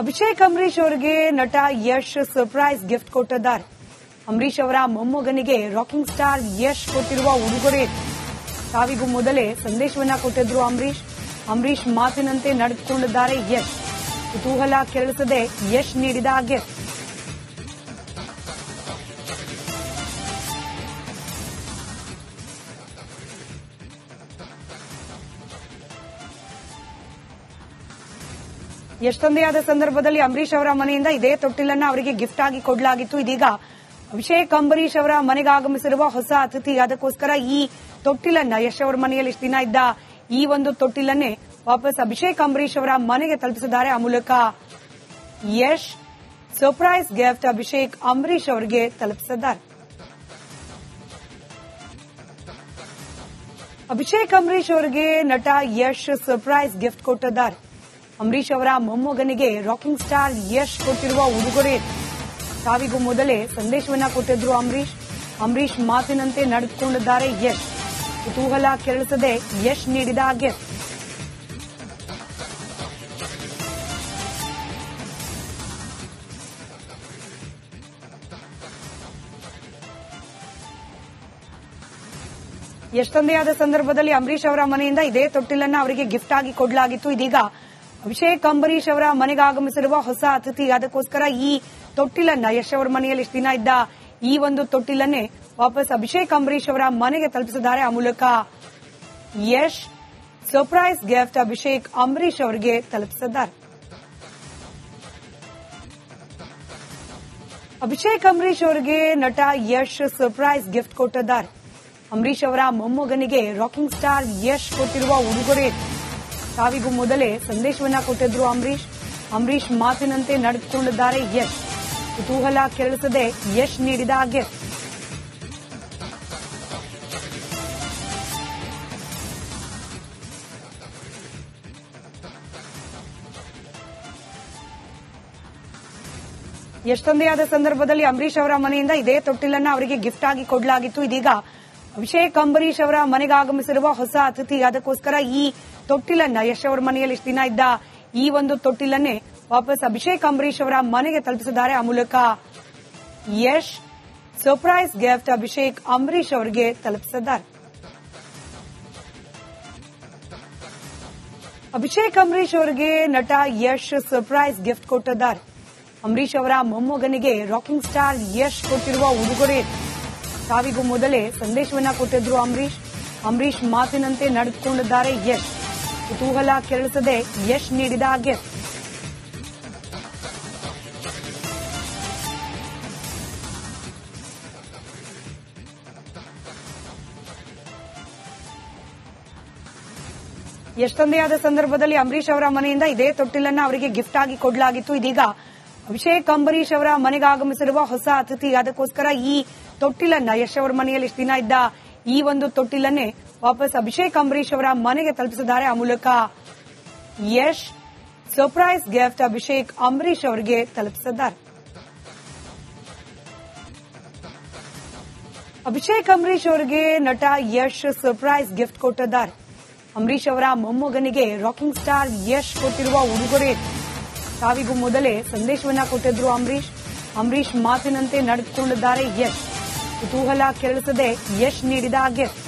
ಅಭಿಷೇಕ್ ಅಂಬರೀಶ್ ಅವರಿಗೆ ನಟ Yash surprise gift ಕೊಟ್ಟಿದ್ದಾರೆ. ಅಂಬರೀಶ್ ಅವರ ಮೊಮ್ಮಗನಿಗೆ ರಾಕಿಂಗ್ ಸ್ಟಾರ್ ಯಶ್ ಕೊಟ್ಟಿರುವ ಉಡುಗೊರೆ. ಸಾವಿಗೂ ಮೊದಲೇ ಸಂದೇಶವನ್ನ ಕೊಟ್ಟಿದ್ರು ಅಂಬರೀಶ್. ಅಂಬರೀಶ್ ಮಾತಿನಂತೆ ನಡೆದುಕೊಂಡಿದ್ದಾರೆ ಯಶ್. ಕುತೂಹಲ ಕೆರಳಿಸದೆ ಯಶ್ ನೀಡಿದ ಗಿಫ್ಟ್. ಎಷ್ಟೊಂದೇ ಸಂದರ್ಭದಲ್ಲಿ ಅಂಬರೀಶ್ ಅವರ ಮನೆಯಿಂದ ಇದೇ ತೊಟ್ಟಿಲನ್ನ ಅವರಿಗೆ ಗಿಫ್ಟ್ ಆಗಿ ಕೊಡಲಾಗಿತ್ತು. ಇದೀಗ ಅಭಿಷೇಕ್ ಅಂಬರೀಶ್ ಅವರ ಮನೆಗೆ ಆಗಮಿಸಿರುವ ಹೊಸ ಅತಿಥಿ. ಅದಕ್ಕೋಸ್ಕರ ಈ ತೊಟ್ಟಿಲನ್ನ, ಯಶ್ ಅವರ ಮನೆಯಲ್ಲಿ ಇಷ್ಟು ದಿನ ಇದ್ದ ಈ ಒಂದು ತೊಟ್ಟಿಲನ್ನೇ ವಾಪಸ್ ಅಭಿಷೇಕ್ ಅಂಬರೀಶ್ ಅವರ ಮನೆಗೆ ತಲುಪಿಸಿದ್ದಾರೆ. ಆ ಮೂಲಕ ಯಶ್ ಸರ್ಪ್ರೈಸ್ ಗಿಫ್ಟ್ ಅಭಿಷೇಕ್ ಅಂಬರೀಶ್ ಅವರಿಗೆ ತಲುಪಿಸಿದ್ದಾರೆ. ಅಭಿಷೇಕ್ ಅಂಬರೀಶ್ ಅವರಿಗೆ ನಟ ಯಶ್ ಸರ್ಪ್ರೈಸ್ ಗಿಫ್ಟ್ ಕೊಟ್ಟಿದ್ದಾರೆ. ಅಂಬರೀಶ್ ಅವರ ಮೊಮ್ಮಗನಿಗೆ ರಾಕಿಂಗ್ ಸ್ಟಾರ್ ಯಶ್ ಕೊಟ್ಟಿರುವ ಉಡುಗೊರೆ. ಸಾವಿಗೂ ಮೊದಲೇ ಸಂದೇಶವನ್ನ ಕೊಟ್ಟಿದ್ರು ಅಂಬರೀಶ್ ಅಂಬರೀಶ್ ಮಾತಿನಂತೆ ನಡೆದುಕೊಂಡಿದ್ದಾರೆ ಯಶ್. ಕುತೂಹಲ ಕೆರಳಿಸದೆ ಯಶ್ ನೀಡಿದ ಗಿಫ್ಟ್ ಎಷ್ಟೊಂದೇ ಆದ ಸಂದರ್ಭದಲ್ಲಿ ಅಂಬರೀಶ್ ಅವರ ಮನೆಯಿಂದ ಇದೇ ತೊಟ್ಟಿಲನ್ನ ಅವರಿಗೆ ಗಿಫ್ಟ್ ಆಗಿ ಕೊಡಲಾಗಿತ್ತು. ಇದೀಗ ಅಭಿಷೇಕ್ ಅಂಬರೀಶ್ ಅವರ ಮನೆಗೆ ಆಗಮಿಸಿರುವ ಹೊಸ ಅತಿಥಿ. ಅದಕ್ಕೋಸ್ಕರ ಈ ತೊಟ್ಟಿಲನ್ನ ಯಶ್ ಅವರ ಮನೆಯಲ್ಲಿ ಇಷ್ಟು ದಿನ ಇದ್ದ ಈ ಒಂದು ತೊಟ್ಟಿಲನ್ನೇ ವಾಪಸ್ ಅಭಿಷೇಕ್ ಅಂಬರೀಶ್ ಅವರ ಮನೆಗೆ ತಲುಪಿಸಿದ್ದಾರೆ. ಆ ಮೂಲಕ ಯಶ್ ಸರ್ಪ್ರೈಸ್ ಗಿಫ್ಟ್ ಅಭಿಷೇಕ್ ಅಂಬರೀಶ್ ಅವರಿಗೆ ತಲುಪಿಸಿದ್ದಾರೆ. ಅಭಿಷೇಕ್ ಅಂಬರೀಶ್ ಅವರಿಗೆ ನಟ ಯಶ್ ಸರ್ಪ್ರೈಸ್ ಗಿಫ್ಟ್ ಕೊಟ್ಟಿದ್ದಾರೆ. ಅಂಬರೀಶ್ ಅವರ ಮೊಮ್ಮಗನಿಗೆ ರಾಕಿಂಗ್ ಸ್ಟಾರ್ ಯಶ್ ಕೊಟ್ಟಿರುವ ಉಡುಗೊರೆ ಸಾವಿಗೂ ಮೊದಲೇ ಸಂದೇಶವನ್ನ ಕೊಟ್ಟಿದ್ರು ಅಂಬರೀಶ್ ಅಂಬರೀಶ್ ಮಾತಿನಂತೆ ನಡೆದುಕೊಂಡಿದ್ದಾರೆ ಯಶ್. ಕುತೂಹಲ ಕೆರಳಿಸದೆ ಯಶ್ ನೀಡಿದ ಹಾಗೆ. ಎಷ್ಟೊಂದೇ ಆದ ಸಂದರ್ಭದಲ್ಲಿ ಅಂಬರೀಶ್ ಅವರ ಮನೆಯಿಂದ ಇದೇ ತೊಟ್ಟಿಲನ್ನ ಅವರಿಗೆ ಗಿಫ್ಟ್ ಆಗಿ ಕೊಡಲಾಗಿತ್ತು. ಇದೀಗ ಅಭಿಷೇಕ್ ಅಂಬರೀಶ್ ಅವರ ಮನೆಗೆ ಆಗಮಿಸಿರುವ ಹೊಸ ಅತಿಥಿ ಅದಕ್ಕೋಸ್ಕರ ಈ ತೊಟ್ಟಿಲನ್ನ ಯಶ್ ಅವರ ಮನೆಯಲ್ಲಿ ಇಷ್ಟು ದಿನ ಇದ್ದ ಈ ಒಂದು ತೊಟ್ಟಿಲನ್ನೇ ವಾಪಸ್ ಅಭಿಷೇಕ್ ಅಂಬರೀಶ್ ಅವರ ಮನೆಗೆ ತಲುಪಿಸಿದ್ದಾರೆ. ಆ ಮೂಲಕ ಯಶ್ ಸರ್ಪ್ರೈಸ್ ಗಿಫ್ಟ್ ಅಭಿಷೇಕ್ ಅಂಬರೀಶ್ ಅವರಿಗೆ ತಲುಪಿಸಿದ್ದಾರೆ. ಅಭಿಷೇಕ್ ಅಂಬರೀಶ್ ಅವರಿಗೆ ನಟ ಯಶ್ ಸರ್ಪ್ರೈಸ್ ಗಿಫ್ಟ್ ಕೊಟ್ಟಿದ್ದಾರೆ. ಅಂಬರೀಶ್ ಅವರ ಮೊಮ್ಮಗನಿಗೆ ರಾಕಿಂಗ್ ಸ್ಟಾರ್ ಯಶ್ ಕೊಟ್ಟಿರುವ ಉಡುಗೊರೆ ಸಾವಿಗೂ ಮೊದಲೇ ಸಂದೇಶವನ್ನ ಕೊಟ್ಟಿದ್ರು ಅಂಬರೀಶ್. ಅಂಬರೀಶ್ ಮಾತಿನಂತೆ ನಡೆದುಕೊಂಡಿದ್ದಾರೆ ಯಶ್. ಕುತೂಹಲ ಕೆರಳಿಸದೆ ಯಶ್ ನೀಡಿದ ಗಿಫ್ಟ್ ಯಶ್ ತಂದೆಯಾದ ಸಂದರ್ಭದಲ್ಲಿ ಅಂಬರೀಶ್ ಅವರ ಮನೆಯಿಂದ ಇದೇ ತೊಟ್ಟಿಲನ್ನ ಅವರಿಗೆ ಗಿಫ್ಟ್ ಆಗಿ ಕೊಡಲಾಗಿತ್ತು. ಇದೀಗ ಅಭಿಷೇಕ್ ಅಂಬರೀಶ್ ಅವರ ಮನೆಗೆ ಆಗಮಿಸಿರುವ ಹೊಸ ಅತಿಥಿ. ಅದಕ್ಕೋಸ್ಕರ ಈ ತೊಟ್ಟಿಲನ್ನ ಯಶ್ ಅವರ ಮನೆಯಲ್ಲಿ ಇಷ್ಟು ದಿನ ಇದ್ದ ಈ ಒಂದು ತೊಟ್ಟಿಲನ್ನೇ ವಾಪಸ್ ಅಭಿಷೇಕ್ ಅಂಬರೀಶ್ ಅವರ ಮನೆಗೆ ತಲುಪಿಸಿದ್ದಾರೆ. ಆ ಮೂಲಕ ಯಶ್ ಸರ್ಪ್ರೈಸ್ ಗಿಫ್ಟ್ ಅಭಿಷೇಕ್ ಅಂಬರೀಶ್ ಅವರಿಗೆ ತಲುಪಿಸಿದ್ದಾರೆ. ಅಭಿಷೇಕ್ ಅಂಬರೀಶ್ ಅವರಿಗೆ ನಟ ಯಶ್ ಸರ್ಪ್ರೈಸ್ ಗಿಫ್ಟ್ ಕೊಟ್ಟಿದ್ದಾರೆ. ಅಂಬರೀಶ್ ಅವರ ಮೊಮ್ಮಗನಿಗೆ ರಾಕಿಂಗ್ ಸ್ಟಾರ್ ಯಶ್ ಕೊಟ್ಟಿರುವ ಉಡುಗೊರೆ. ಸಾವಿಗೂ ಮೊದಲೇ ಸಂದೇಶವನ್ನ ಕೊಟ್ಟಿದ್ರು ಅಂಬರೀಶ್. ಅಂಬರೀಶ್ ಮಾತಿನಂತೆ ನಡೆದುಕೊಂಡಿದ್ದಾರೆ ಯಶ್. ಕುತೂಹಲ ಕೆರಳಿಸದೆ ಯಶ್ ನೀಡಿದ ಗಿಫ್ಟ್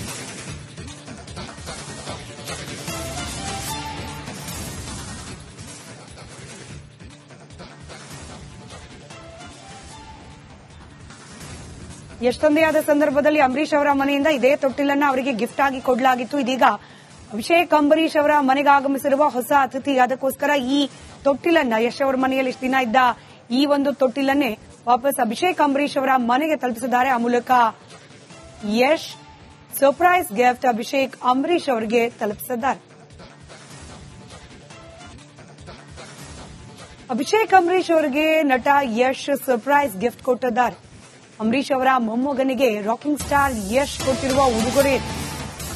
ಯಶ್ ತಂದೆಯಾದ ಸಂದರ್ಭದಲ್ಲಿ ಅಂಬರೀಶ್ ಅವರ ಮನೆಯಿಂದ ಇದೇ ತೊಟ್ಟಿಲನ್ನ ಅವರಿಗೆ ಗಿಫ್ಟ್ ಆಗಿ ಕೊಡಲಾಗಿತ್ತು. ಇದೀಗ ಅಭಿಷೇಕ್ ಅಂಬರೀಶ್ ಅವರ ಮನೆಗೆ ಆಗಮಿಸಿರುವ ಹೊಸ ಅತಿಥಿ. ಅದಕ್ಕೋಸ್ಕರ ಈ ತೊಟ್ಟಿಲನ್ನ, ಯಶ್ ಅವರ ಮನೆಯಲ್ಲಿ ಇಷ್ಟು ದಿನ ಇದ್ದ ಈ ಒಂದು ತೊಟ್ಟಿಲನ್ನೇ ವಾಪಸ್ ಅಭಿಷೇಕ್ ಅಂಬರೀಶ್ ಅವರ ಮನೆಗೆ ತಲುಪಿಸಿದ್ದಾರೆ. ಆ ಮೂಲಕ ಯಶ್ ಸರ್ಪ್ರೈಸ್ ಗಿಫ್ಟ್ ಅಭಿಷೇಕ್ ಅಂಬರೀಶ್ ಅವರಿಗೆ ತಲುಪಿಸಿದ್ದಾರೆ. ಅಭಿಷೇಕ್ ಅಂಬರೀಶ್ ಅವರಿಗೆ ನಟ ಯಶ್ ಸರ್ಪ್ರೈಸ್ ಗಿಫ್ಟ್ ಕೊಟ್ಟಿದ್ದಾರೆ. ಅಂಬರೀಶ್ ಅವರ ಮೊಮ್ಮಗನಿಗೆ ರಾಕಿಂಗ್ ಸ್ಟಾರ್ ಯಶ್ ಕೊಟ್ಟಿರುವ ಉಡುಗೊರೆ.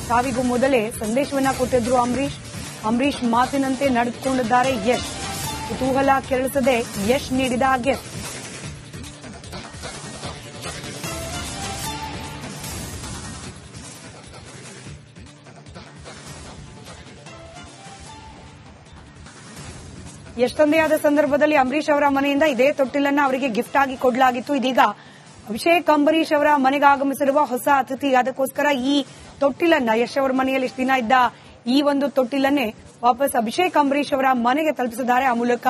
ಸಾವಿಗೂ ಮೊದಲೇ ಸಂದೇಶವನ್ನ ಕೊಟ್ಟಿದ್ರು ಅಂಬರೀಶ್. ಅಂಬರೀಶ್ ಮಾತಿನಂತೆ ನಡೆದುಕೊಂಡಿದ್ದಾರೆ ಯಶ್. ಕುತೂಹಲ ಕೆರಳಿಸದೆ ಯಶ್ ನೀಡಿದ ಗಿಫ್ಟ್. ಎಷ್ಟೊಂದೇ ಆದ ಸಂದರ್ಭದಲ್ಲಿ ಅಂಬರೀಶ್ ಅವರ ಮನೆಯಿಂದ ಇದೇ ತೊಟ್ಟಿಲನ್ನ ಅವರಿಗೆ ಗಿಫ್ಟ್ ಆಗಿ ಕೊಡಲಾಗಿತ್ತು. ಇದೀಗ ಅಭಿಷೇಕ್ ಅಂಬರೀಶ್ ಅವರ ಮನೆಗೆ ಆಗಮಿಸಿರುವ ಹೊಸ ಅತಿಥಿ. ಅದಕ್ಕೋಸ್ಕರ ಈ ತೊಟ್ಟಿಲನ್ನ, ಯಶ್ ಅವರ ಮನೆಯಲ್ಲಿ ಇಷ್ಟು ದಿನ ಇದ್ದ ಈ ಒಂದು ತೊಟ್ಟಿಲನ್ನೇ ವಾಪಸ್ ಅಭಿಷೇಕ್ ಅಂಬರೀಶ್ ಅವರ ಮನೆಗೆ ತಲುಪಿಸಿದ್ದಾರೆ. ಆ ಮೂಲಕ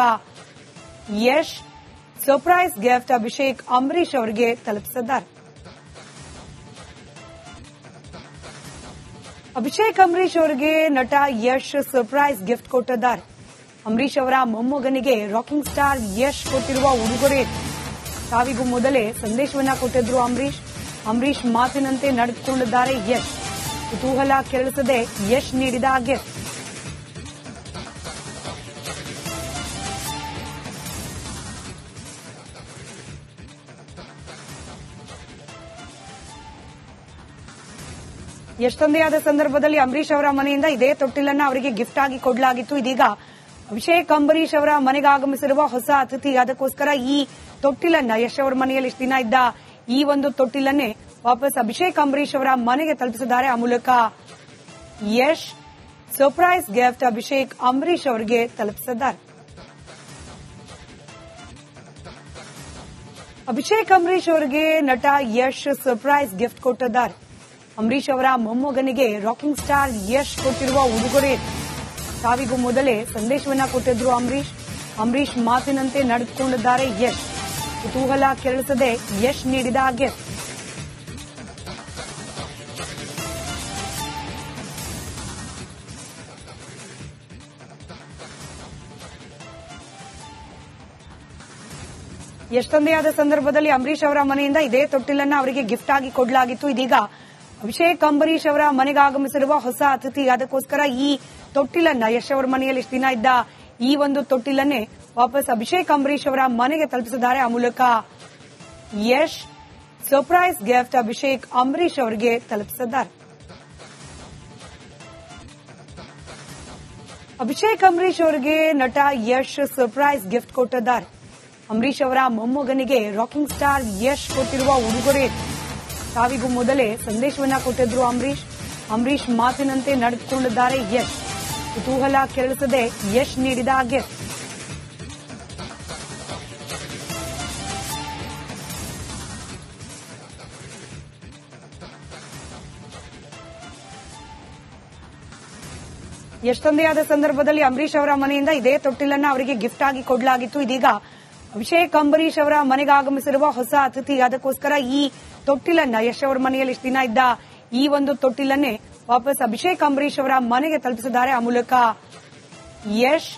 ಯಶ್ ಸರ್ಪ್ರೈಸ್ ಗಿಫ್ಟ್ ಅಭಿಷೇಕ್ ಅಂಬರೀಶ್ ಅವರಿಗೆ ತಲುಪಿಸಿದ್ದಾರೆ. ಅಭಿಷೇಕ್ ಅಂಬರೀಶ್ ಅವರಿಗೆ ನಟ ಯಶ್ ಸರ್ಪ್ರೈಸ್ ಗಿಫ್ಟ್ ಕೊಟ್ಟಿದ್ದಾರೆ. ಅಂಬರೀಶ್ ಅವರ ಮೊಮ್ಮಗನಿಗೆ ರಾಕಿಂಗ್ ಸ್ಟಾರ್ ಯಶ್ ಕೊಟ್ಟಿರುವ ಉಡುಗೊರೆ. ಸಾವಿಗೂ ಮೊದಲೇ ಸಂದೇಶವನ್ನ ಕೊಟ್ಟಿದ್ರು ಅಂಬರೀಶ್ ಅಂಬರೀಶ್ ಮಾತಿನಂತೆ ನಡೆದುಕೊಂಡಿದ್ದಾರೆ ಯಶ್. ಕುತೂಹಲ ಕೆರಳಿಸದೆ ಯಶ್ ನೀಡಿದ ಗಿಫ್ಟ್ ಯಶ್ ತಂದೆಯಾದ ಸಂದರ್ಭದಲ್ಲಿ ಅಂಬರೀಶ್ ಅವರ ಮನೆಯಿಂದ ಇದೇ ತೊಟ್ಟಿಲನ್ನ ಅವರಿಗೆ ಗಿಫ್ಟ್ ಆಗಿ ಕೊಡಲಾಗಿತ್ತು. ಇದೀಗ ಅಭಿಷೇಕ್ ಅಂಬರೀಶ್ ಅವರ ಮನೆಗೆ ಆಗಮಿಸಿರುವ ಹೊಸ ಅತಿಥಿ. ಅದಕ್ಕೋಸ್ಕರ ಈ ತೊಟ್ಟಿಲನ್ನ ಯಶ್ ಅವರ ಮನೆಯಲ್ಲಿ ಇಷ್ಟು ದಿನ ಇದ್ದ ಈ ಒಂದು ತೊಟ್ಟಿಲನ್ನೇ ವಾಪಸ್ ಅಭಿಷೇಕ್ ಅಂಬರೀಶ್ ಅವರ ಮನೆಗೆ ತಲುಪಿಸಿದ್ದಾರೆ. ಆ ಮೂಲಕ ಯಶ್ ಸರ್ಪ್ರೈಸ್ ಗಿಫ್ಟ್ ಅಭಿಷೇಕ್ ಅಂಬರೀಶ್ ಅವರಿಗೆ ತಲುಪಿಸಿದ್ದಾರೆ. ಅಭಿಷೇಕ್ ಅಂಬರೀಶ್ ಅವರಿಗೆ ನಟ ಯಶ್ ಸರ್ಪ್ರೈಸ್ ಗಿಫ್ಟ್ ಕೊಟ್ಟಿದ್ದಾರೆ. ಅಂಬರೀಶ್ ಅವರ ಮೊಮ್ಮಗನಿಗೆ ರಾಕಿಂಗ್ ಸ್ಟಾರ್ ಯಶ್ ಕೊಟ್ಟಿರುವ ಉಡುಗೊರೆ ಸಾವಿಗೂ ಮೊದಲೇ ಸಂದೇಶವನ್ನ ಕೊಟ್ಟಿದ್ರು ಅಂಬರೀಶ್ ಅಂಬರೀಶ್ ಮಾತಿನಂತೆ ನಡೆದುಕೊಂಡಿದ್ದಾರೆ ಯಶ್. ಕುತೂಹಲ ಕೆರಳಿಸದೆ ಯಶ್ ನೀಡಿದ ಗಿಫ್ಟ್ ಎಷ್ಟೊಂದೇ ಆದ ಸಂದರ್ಭದಲ್ಲಿ ಅಂಬರೀಶ್ ಅವರ ಮನೆಯಿಂದ ಇದೇ ತೊಟ್ಟಿಲನ್ನ ಅವರಿಗೆ ಗಿಫ್ಟ್ ಆಗಿ ಕೊಡಲಾಗಿತ್ತು. ಇದೀಗ ಅಭಿಷೇಕ್ ಅಂಬರೀಶ್ ಅವರ ಮನೆಗೆ ಆಗಮಿಸಿರುವ ಹೊಸ ಅತಿಥಿ. ಅದಕ್ಕೋಸ್ಕರ ಈ ತೊಟ್ಟಿಲನ್ನ ಯಶ್ ಅವರ ಮನೆಯಲ್ಲಿ ಇಷ್ಟು ದಿನ ಇದ್ದ ಈ ಒಂದು ತೊಟ್ಟಿಲನ್ನೇ ವಾಪಸ್ ಅಭಿಷೇಕ್ ಅಂಬರೀಶ್ ಅವರ ಮನೆಗೆ ತಲುಪಿಸಿದ್ದಾರೆ. ಆ ಮೂಲಕ ಯಶ್ ಸರ್ಪ್ರೈಸ್ ಗಿಫ್ಟ್ ಅಭಿಷೇಕ್ ಅಂಬರೀಶ್ ಅವರಿಗೆ ತಲುಪಿಸಿದ್ದಾರೆ. ಅಭಿಷೇಕ್ ಅಂಬರೀಶ್ ಅವರಿಗೆ ನಟ ಯಶ್ ಸರ್ಪ್ರೈಸ್ ಗಿಫ್ಟ್ ಕೊಟ್ಟಿದ್ದಾರೆ. ಅಂಬರೀಶ್ ಅವರ ಮೊಮ್ಮಗನಿಗೆ ರಾಕಿಂಗ್ ಸ್ಟಾರ್ ಯಶ್ ಕೊಟ್ಟಿರುವ ಉಡುಗೊರೆ ಸಾವಿಗೂ ಮೊದಲೇ ಸಂದೇಶವನ್ನ ಕೊಟ್ಟಿದ್ರು ಅಂಬರೀಶ್ ಅಂಬರೀಶ್ ಮಾತಿನಂತೆ ನಡೆದುಕೊಂಡಿದ್ದಾರೆ ಯಶ್. ಕುತೂಹಲ ಕೆರಳಿಸದೆ ಯಶ್ ನೀಡಿದ ಎಷ್ಟೊಂದೇ ಆದ ಸಂದರ್ಭದಲ್ಲಿ ಅಂಬರೀಶ್ ಅವರ ಮನೆಯಿಂದ ಇದೇ ತೊಟ್ಟಿಲನ್ನ ಅವರಿಗೆ ಗಿಫ್ಟ್ ಆಗಿ ಕೊಡಲಾಗಿತ್ತು. ಇದೀಗ ಅಭಿಷೇಕ್ ಅಂಬರೀಶ್ ಅವರ ಮನೆಗೆ ಆಗಮಿಸಿರುವ ಹೊಸ ಅತಿಥಿ. ಅದಕ್ಕೋಸ್ಕರ ಈ ತೊಟ್ಟಿಲನ್ನ ಯಶ್ ಅವರ ಮನೆಯಲ್ಲಿ ಇಷ್ಟು ದಿನ ಇದ್ದ ಈ ಒಂದು ತೊಟ್ಟಿಲನ್ನೇ ವಾಪಸ್ ಅಭಿಷೇಕ್ ಅಂಬರೀಶ್ ಅವರ ಮನೆಗೆ ತಲುಪಿಸಿದ್ದಾರೆ. ಆ ಮೂಲಕ ಯಶ್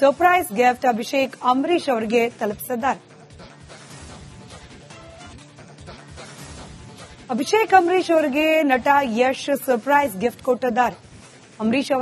ಸರ್ಪ್ರೈಸ್ ಗಿಫ್ಟ್ ಅಭಿಷೇಕ್ ಅಂಬರೀಶ್ ಅವರಿಗೆ ತಲುಪಿಸಿದ್ದಾರೆ. ಅಭಿಷೇಕ್ ಅಂಬರೀಶ್ ಅವರಿಗೆ ನಟ ಯಶ್ ಸರ್ಪ್ರೈಸ್ ಗಿಫ್ಟ್ ಕೊಟ್ಟಿದ್ದಾರೆ. ಅಂಬರೀಶ್